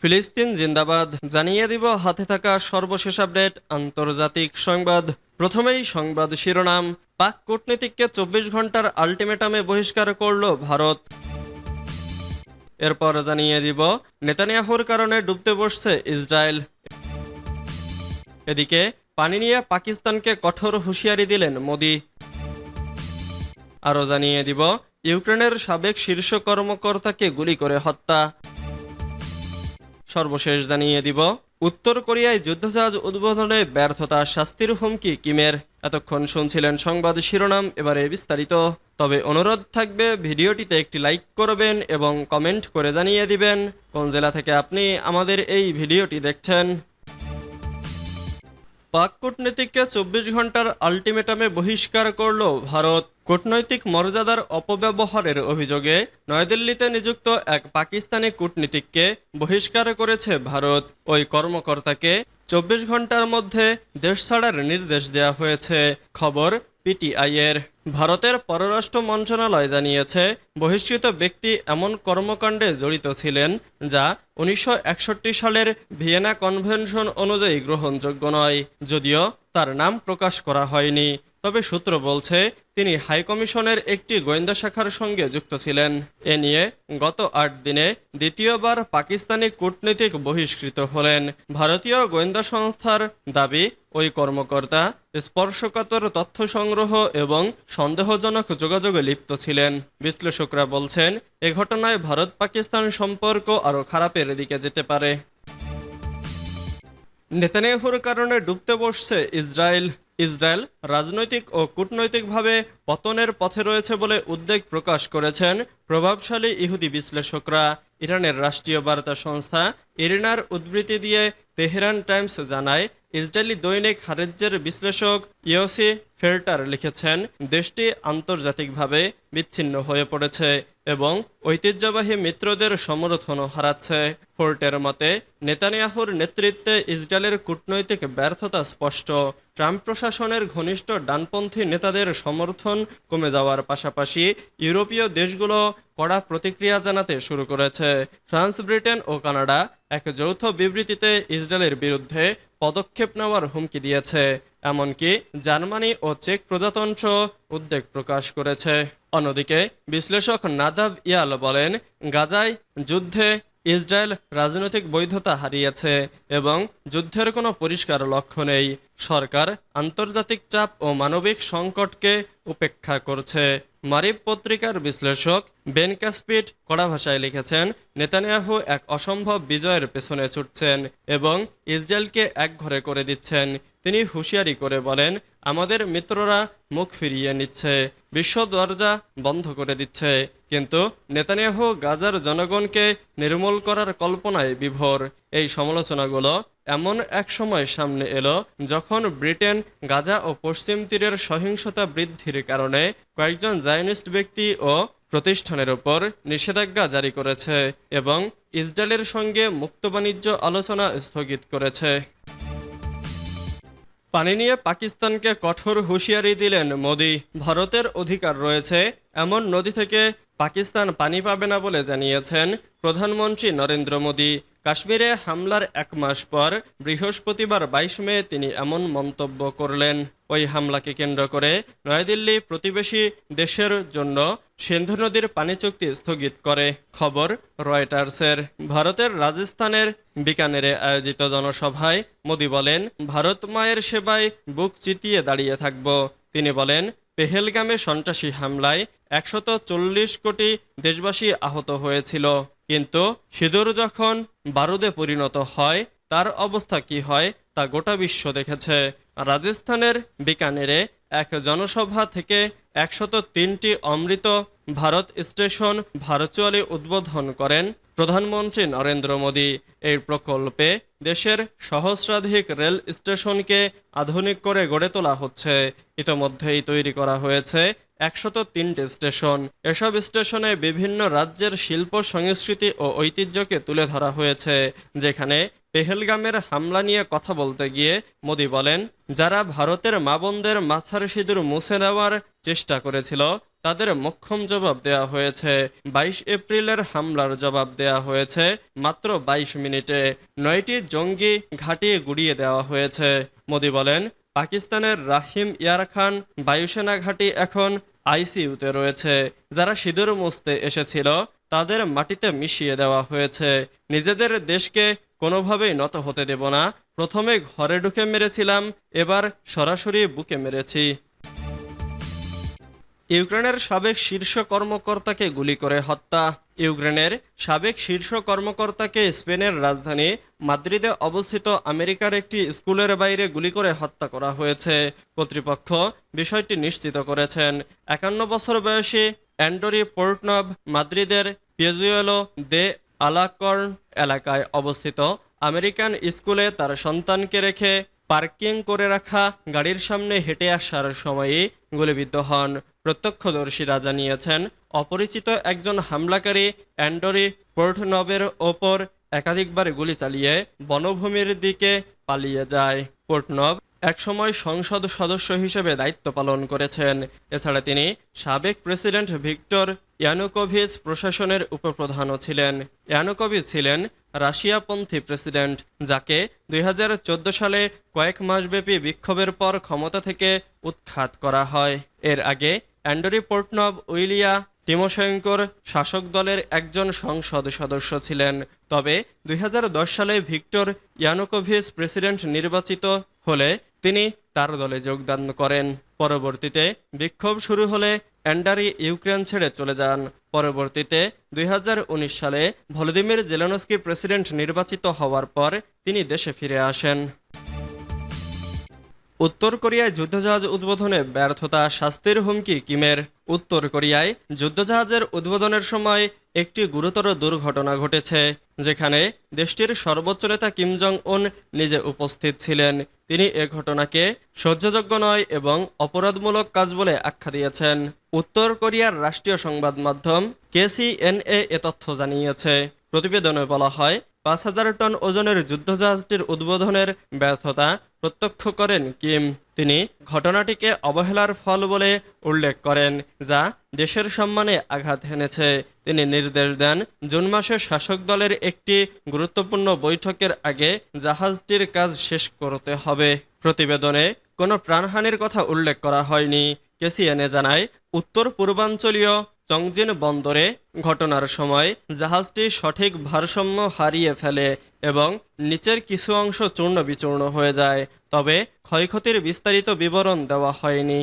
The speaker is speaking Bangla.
ফিলিস্তিন জিন্দাবাদ জানিয়ে দিব হাতে থাকা সর্বশেষ আপডেট, আন্তর্জাতিক সংবাদ। প্রথমেই সংবাদ শিরোনাম, পাক কূটনীতিককে চব্বিশ ঘণ্টার আলটিমেটামে বহিষ্কার করল ভারত। এরপর জানিয়ে দিব, নেতানিয়াহুর কারণে ডুবতে বসছে ইসরায়েল। এদিকে, পানি নিয়ে পাকিস্তানকে কঠোর হুঁশিয়ারি দিলেন মোদি। আরও জানিয়ে দিব, ইউক্রেনের সাবেক শীর্ষ কর্মকর্তাকে গুলি করে হত্যা। সর্বশেষ জানিয়ে দিব। উত্তর কোরিয়ায় যুদ্ধজাহাজ উদ্বোধনে ব্যর্থতা শাস্তির হুমকি কিমের। এতক্ষণ শুনছিলেন সংবাদ শিরোনাম, এবারে বিস্তারিত। তবে অনুরোধ থাকবে, ভিডিওটিতে একটি লাইক করবেন এবং কমেন্ট করে জানিয়ে দিবেন। কোন জেলা থেকে আপনি আমাদের এই ভিডিওটি দেখছেন? পাক কূটনীতিককে চব্বিশ ঘণ্টার আলটিমেটামে বহিষ্কার করল ভারত। কূটনৈতিক মর্যাদার অপব্যবহারের অভিযোগে নয়াদিল্লিতে নিযুক্ত এক পাকিস্তানি কূটনীতিককে বহিষ্কার করেছে ভারত। ওই কর্মকর্তাকে চব্বিশ ঘণ্টার মধ্যে দেশ ছাড়ার নির্দেশ দেওয়া হয়েছে। খবর পিটিআই এর ভারতের পররাষ্ট্র মন্ত্রণালয় জানিয়েছে, বহিষ্কৃত ব্যক্তি এমন কর্মকাণ্ডে জড়িত ছিলেন যা উনিশশো একষট্টি সালের ভিয়েনা কনভেনশন অনুযায়ী গ্রহণযোগ্য নয়, যদিও তার নাম প্রকাশ করা হয়নি। তবে সূত্র বলছে, তিনি হাইকমিশনের একটি গোয়েন্দা শাখার সঙ্গে যুক্ত ছিলেন। এ নিয়ে গত আট দিনে দ্বিতীয়বার পাকিস্তানি কূটনীতিক বহিষ্কৃত হলেন। ভারতীয় গোয়েন্দা সংস্থার দাবি, ওই কর্মকর্তা স্পর্শকাতর তথ্য সংগ্রহ এবং সন্দেহজনক যোগাযোগে লিপ্ত ছিলেন। বিশ্লেষকরা বলছেন, এ ঘটনায় ভারত পাকিস্তান সম্পর্ক আরও খারাপের দিকে যেতে পারে। নেতানিয়াহুর কারণে ডুবতে বসছে ইসরায়েল। ইসরায়েল রাজনৈতিক ও কূটনৈতিকভাবে পতনের পথে রয়েছে বলে উদ্বেগ প্রকাশ করেছেন প্রভাবশালী ইহুদি বিশ্লেষকরা। ইরানের রাষ্ট্রীয় বার্তা সংস্থা ইরিনার উদ্ধৃতি দিয়ে তেহরান টাইমস জানায়, ইসরায়েলি দৈনিক হারেজ্যের বিশ্লেষক ইয়োসি ফেল্টার লিখেছেন, দেশটি আন্তর্জাতিকভাবে বিচ্ছিন্ন হয়ে পড়েছে। এবং ঐতিহ্যবাহী মিত্রদের সমর্থনও হারাচ্ছে। ফোর্টের মতে, নেতানিয়াহুর নেতৃত্বে ইসরায়েলের কূটনৈতিক ব্যর্থতা স্পষ্ট। ট্রাম্প প্রশাসনের ঘনিষ্ঠ ডানপন্থী নেতাদের সমর্থন কমে যাওয়ার পাশাপাশি ইউরোপীয় দেশগুলো কড়া প্রতিক্রিয়া জানাতে শুরু করেছে। ফ্রান্স, ব্রিটেন ও কানাডা এক যৌথ বিবৃতিতে ইসরায়েলের বিরুদ্ধে পদক্ষেপ নেওয়ার হুমকি দিয়েছে। এমনকি জার্মানি ও চেক প্রজাতন্ত্র উদ্বেগ প্রকাশ করেছে। অন্যদিকে বিশ্লেষক নাদাব ইয়াল বলেন, গাজায় যুদ্ধে ইসরায়েল রাজনৈতিক বৈধতা হারিয়েছে এবং যুদ্ধের কোনো পরিষ্কার লক্ষ্য নেই। সরকার আন্তর্জাতিক চাপ ও মানবিক সংকটকে উপেক্ষা করছে। মারিব পত্রিকার বিশ্লেষক বেন ক্যাসপিট কড়া ভাষায় লিখেছেন, নেতানিয়াহু এক অসম্ভব বিজয়ের পেছনে ছুটছেন এবং ইসরায়েলকে একঘরে করে দিচ্ছেন। তিনি হুঁশিয়ারি করে বলেন, আমাদের মিত্ররা মুখ ফিরিয়ে নিচ্ছে, বিশ্ব দরজা বন্ধ করে দিচ্ছে। কিন্তু নেতানিয়াহু গাজার জনগণকে নির্মূল করার কল্পনায় বিভোর। এই সমালোচনাগুলো এমন এক সময় সামনে এলো যখন ব্রিটেন, গাজা ও পশ্চিম তীরের সহিংসতা বৃদ্ধির কারণে কয়েকজন জায়নিস্ট ব্যক্তি ও প্রতিষ্ঠানের ওপর নিষেধাজ্ঞা জারি করেছে এবং ইসরায়েলের সঙ্গে মুক্ত বাণিজ্য আলোচনা স্থগিত করেছে। পানি নিয়ে পাকিস্তানকে কঠোর হুঁশিয়ারি দিলেন মোদি। ভারতের অধিকার রয়েছে এমন নদী থেকে পাকিস্তান পানি পাবে না বলে জানিয়েছেন প্রধানমন্ত্রী নরেন্দ্র মোদী। কাশ্মীরে হামলার এক মাস পর বৃহস্পতিবার বাইশ মে তিনি এমন মন্তব্য করলেন। ওই হামলাকে কেন্দ্র করে নয়াদিল্লি প্রতিবেশী দেশের জন্য সিন্ধু নদীর পানি চুক্তি স্থগিত করে, খবর রয়টার্সের। ভারতের রাজস্থানের বিকানেরে আয়োজিত জনসভায় মোদি বলেন, ভারত মায়ের সেবায় বুক চিতিয়ে দাঁড়িয়ে থাকব। তিনি বলেন, পেহেলগামে সন্ত্রাসী হামলায় একশত চল্লিশ কোটি দেশবাসী আহত হয়েছিল। কিন্তু সিঁদুর যখন বারুদে পরিণত হয়, তার অবস্থা কি হয় তা গোটা বিশ্ব দেখেছে। রাজস্থানের বিকানেরে এক জনসভা থেকে একশত তিনটি অমৃত ভারত স্টেশন ভার্চুয়ালি উদ্বোধন করেন প্রধানমন্ত্রী নরেন্দ্র মোদী। এই প্রকল্পে দেশের সহস্রাধিক রেল স্টেশনকে আধুনিক করে গড়ে তোলা হচ্ছে। ইতোমধ্যেই তৈরি করা হয়েছে একশত তিনটি স্টেশন। এসব স্টেশনে বিভিন্ন রাজ্যের শিল্প, সংস্কৃতি ও ঐতিহ্যকে তুলে ধরা হয়েছে, যেখানে পেহেলগামের হামলা নিয়ে কথা বলতে গিয়ে মোদি বলেন, যারা ভারতের মা বোনদের মাথার সিঁদুর মুছে নেওয়ার চেষ্টা করেছিল, তাদের মক্ষম জবাব দেয়া হয়েছে। বাইশ এপ্রিলের হামলার জবাব দেয়া হয়েছে মাত্র বাইশ মিনিটে। নয়টি জঙ্গি ঘাঁটি গুড়িয়ে দেওয়া হয়েছে। মোদি বলেন, পাকিস্তানের রাহিম ইয়ার খান বায়ুসেনা ঘাঁটি এখন আইসিইউতে রয়েছে। যারা সিঁদুর মুছতে এসেছিল, তাদের মাটিতে মিশিয়ে দেওয়া হয়েছে। নিজেদের দেশকে কোনোভাবেই নত হতে দেব না। প্রথমে ঘরে ঢুকে মেরেছিলাম, এবার সরাসরি বুকে মেরেছি। ইউক্রেনের সাবেক শীর্ষ কর্মকর্তাকে গুলি করে হত্যা। ইউক্রেনের সাবেক শীর্ষ কর্মকর্তাকে স্পেনের রাজধানী মাদ্রিদে অবস্থিত আমেরিকার একটি স্কুলের বাইরে গুলি করে হত্যা করা হয়েছে। কর্তৃপক্ষ বিষয়টি নিশ্চিত করেছেন। একান্ন বছর বয়সী অ্যান্ডোরি পোর্টনভ মাদ্রিদের পিয়েজুয়েলো দে আলাকর্ন এলাকায় অবস্থিত। আমেরিকান স্কুলে তার সন্তানকে রেখে পার্কিং করে রাখা গাড়ির সামনে হেঁটে আসার সময়ই গুলিবিদ্ধ হন। প্রত্যক্ষদর্শীরা জানিয়েছেন, অপরিচিত একজন হামলাকারী অ্যান্ডোরি পোর্টনবের ওপর একাধিকবার গুলি চালিয়ে বনভূমির দিকে পালিয়ে যায়। পোর্টনব একসময় সংসদ সদস্য হিসেবে দায়িত্ব পালন করেছেন। এছাড়া তিনি সাবেক প্রেসিডেন্ট ভিক্টর ইয়ানুকোভিচ প্রশাসনের উপপ্রধানও ছিলেন। ইয়ানুকোভিচ ছিলেন রাশিয়াপন্থী প্রেসিডেন্ট, যাকে দুই হাজার চোদ্দ সালে কয়েক মাসব্যাপী বিক্ষোভের পর ক্ষমতা থেকে উৎখাত করা হয়। এর আগে অ্যান্ডরি পোর্টনব উইলিয়া টিমোশেঙ্কোর শাসক দলের একজন সংসদ সদস্য ছিলেন। তবে দুই হাজার দশ সালে ভিক্টর ইয়ানুকোভিচ প্রেসিডেন্ট নির্বাচিত হলে তিনি তার দলে যোগদান করেন। পরবর্তীতে বিক্ষোভ শুরু হলে অ্যান্ডারি ইউক্রেন ছেড়ে চলে যান। পরবর্তীতে দুই হাজার উনিশ সালে ভলোদিমির জেলেনস্কি প্রেসিডেন্ট নির্বাচিত হওয়ার পর তিনি দেশে ফিরে আসেন। উত্তর কোরিয়ায় যুদ্ধজাহাজ উদ্বোধনে ব্যর্থতা শাস্তির হুমকি কিমের। উত্তর কোরিয়ায় যুদ্ধজাহাজের উদ্বোধনের সময় একটি গুরুতর দুর্ঘটনা ঘটেছে, যেখানে দেশটির সর্বোচ্চ নেতা কিম জং উন নিজে উপস্থিত ছিলেন। তিনি এ ঘটনাকে সহ্যযোগ্য নয় এবং অপরাধমূলক কাজ বলে আখ্যা দিয়েছেন। উত্তর কোরিয়ার রাষ্ট্রীয় সংবাদ মাধ্যম কেসিএনএ এ তথ্য জানিয়েছে। প্রতিবেদনে বলা হয় পাঁচ হাজার টন ওজনের যুদ্ধজাহাজটির উদ্বোধনের ব্যর্থতা প্রত্যক্ষ করেন কিম। তিনি ঘটনাটিকে অবহেলার ফল বলে উল্লেখ করেন, যা দেশের সম্মানে আঘাত হেনেছে তিনি নির্দেশ দেন, জুন মাসে শাসক দলের একটি গুরুত্বপূর্ণ বৈঠকের আগে জাহাজটির কাজ শেষ করতে হবে। প্রতিবেদনে কোনো প্রাণহানির কথা উল্লেখ করা হয়নি। কেসিএনএ জানায় উত্তর পূর্বাঞ্চলীয় চংজিন বন্দরে ঘটনার সময় জাহাজটি সঠিক ভারসাম্য হারিয়ে ফেলে এবং নিচের কিছু অংশ চূর্ণ বিচূর্ণ হয়ে যায়, তবে ক্ষয়ক্ষতির বিস্তারিত বিবরণ দেওয়া হয়নি।